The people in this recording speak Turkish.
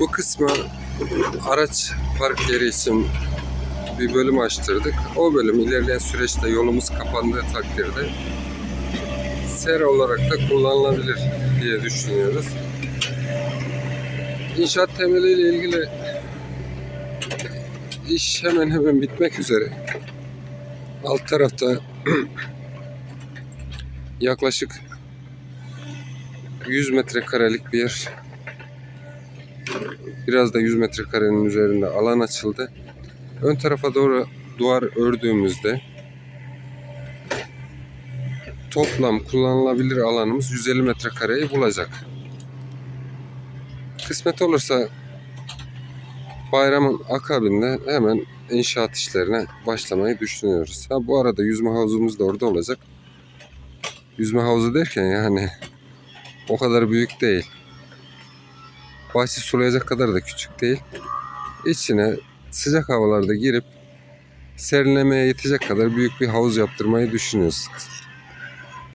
Bu kısmı araç park yeri için bir bölüm açtırdık. O bölüm ilerleyen süreçte yolumuz kapandığı takdirde sera olarak da kullanılabilir diye düşünüyoruz. İnşaat temeliyle ilgili iş hemen hemen bitmek üzere. Alt tarafta yaklaşık 100 metrekarelik bir yer. Biraz da 100 metrekarenin üzerinde alan açıldı. Ön tarafa doğru duvar ördüğümüzde toplam kullanılabilir alanımız 150 metrekareyi bulacak. Kısmet olursa bayramın akabinde hemen inşaat işlerine başlamayı düşünüyoruz. Ha bu arada yüzme havuzumuz da orada olacak. Yüzme havuzu derken yani o kadar büyük değil. Bahçe sulayacak kadar da küçük değil. İçine sıcak havalarda girip serinlemeye yetecek kadar büyük bir havuz yaptırmayı düşünüyoruz.